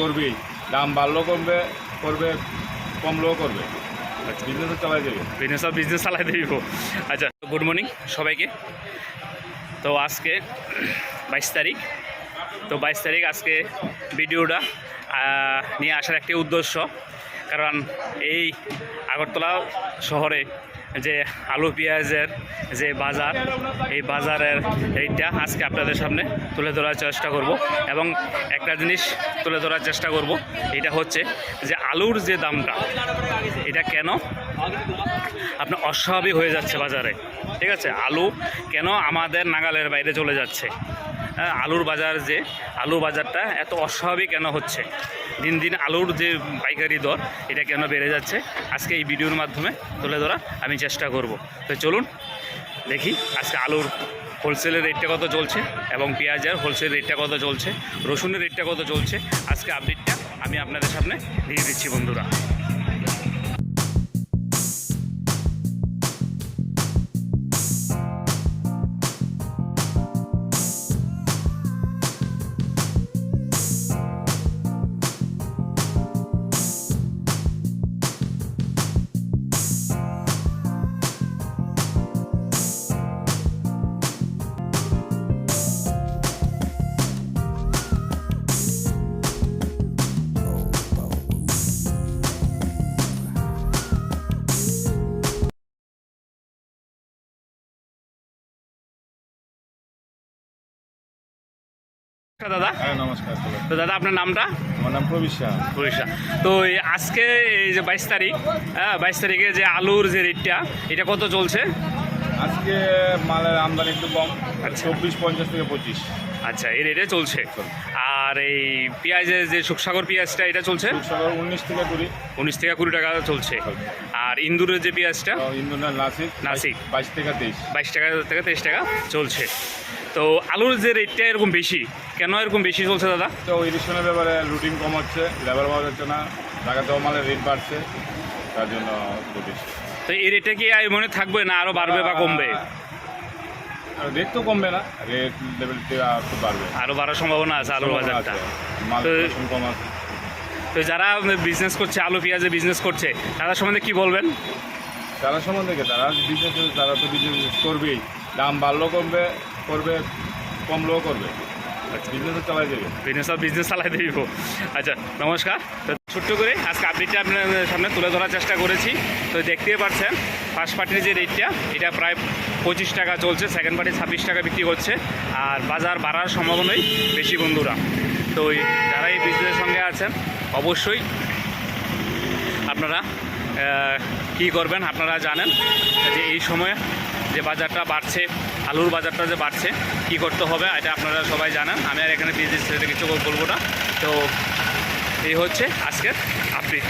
করবেই দাম বাড়লেও কমবে, করবে, কমলেও করবে। বিজনেস চালাই যাবে বিজনেস বিজনেস চালাই দিব। আচ্ছা গুড মর্নিং সবাইকে। তো আজকে বাইশ তারিখ। তো বাইশ তারিখ আজকে ভিডিওটা নিয়ে আসার একটি উদ্দেশ্য। কারণ এই আগরতলা শহরে যে আলু পেঁয়াজের যে বাজার, এই বাজারের এইটা আজকে আপনাদের সামনে তুলে ধরার চেষ্টা করব। এবং একটা জিনিস তুলে ধরার চেষ্টা করব, এটা হচ্ছে যে আলুর যে দামটা, এটা কেন আপনার অস্বাভাবিক হয়ে যাচ্ছে বাজারে? ঠিক আছে, আলু কেন আমাদের নাগালের বাইরে চলে যাচ্ছে? আলুর বাজার যে আলু বাজারটা এত অস্বাভাবিক কেন হচ্ছে? দিন দিন আলুর যে পাইকারি দর, এটা কেন বেড়ে যাচ্ছে? আজকে এই ভিডিওর মাধ্যমে তুলে ধরা আমি চেষ্টা করব। তো চলুন, দেখি আজকে আলুর হোলসেলের রেটটা কত চলছে এবং পেঁয়াজের হোলসেল রেটটা কত চলছে, রসুনের রেটটা কত চলছে? আজকে আপডেটটা আমি আপনাদের সামনে দিয়ে দিচ্ছি বন্ধুরা। দাদা। হ্যাঁ নমস্কার তো দাদা আপনার নামটা? আমার নাম প্রবীর শাহ তো আজকে এই যে বাইশ তারিখ হ্যাঁ বাইশ তারিখে যে আলুর যে রেটটা এটা কত চলছে? আজকে মালের আমদানি একটু কম আচ্ছা। চব্বিশ পঞ্চাশ থেকে পঁচিশ। আচ্ছা এই রেটে চলছে। আর এই পেঁয়াজের যে সুখসাগর পেঁয়াজটা এটা চলছে? উনিশ থেকে কুড়ি। উনিশ থেকে কুড়ি টাকা চলছে। আর ইন্দুরের যে পেঁয়াজটা? ইন্দোনার নাসিক নাসিক। বাইশ থেকে তেইশ। বাইশ টাকা থেকে তেইশ টাকা চলছে। তো আলুর যে রেটটা এরকম বেশি কেন এরকম বেশি চলছে দাদা? তো ইলেকশনের ব্যাপারে রুটিন কম হচ্ছে লেবার পাওয়া যাচ্ছে না ঢাকা দেওয়া মালের রেট বাড়ছে তার জন্য বেশি। তো এই রেটটা কি এই মনে থাকবে না আরও বাড়বে বা কমবে? আর রেট তো কমবে না রেট লেভেল একটু বাড়বে। আরও বাড়ার সম্ভাবনা আছে আলুর বাজারটা। মাল কম আছে। তো যারা বিজনেস করছে আলু পেঁয়াজের বিজনেস করছে তাদের সম্বন্ধে কি বলবেন? তারা সম্বন্ধে? তারা বিজনেস তারা তো বিজনেস করবেই। দাম বাড়লো কমবে করবে কমলেও করবে। বিজনেস চালাই যাবে বিজনেস বিজনেস চালাই দিব আচ্ছা নমস্কার। তো ছোট্ট করে আজকে আপডেটটা আপনাদের সামনে তুলে ধরার চেষ্টা করেছি। তো দেখতেই পাচ্ছেন ফার্স্ট পার্টির যে রেটটা এটা প্রায় পঁচিশ টাকা চলছে সেকেন্ড পার্টি ছাব্বিশ টাকা বিক্রি করছে। আর বাজার বাড়ার সম্ভাবনাই বেশি বন্ধুরা। তো যারা এই বিজনেসের সঙ্গে আছেন, অবশ্যই আপনারা কি করবেন আপনারা জানেন যে এই সময়ে যে বাজারটা বাড়ছে আলুর বাজারটা যে বাড়ছে, কি করতে হবে এটা আপনারা সবাই জানান। আমি আর এখানে বিজনেস কিছু বলব না তো এই হচ্ছে আজকের আপডেট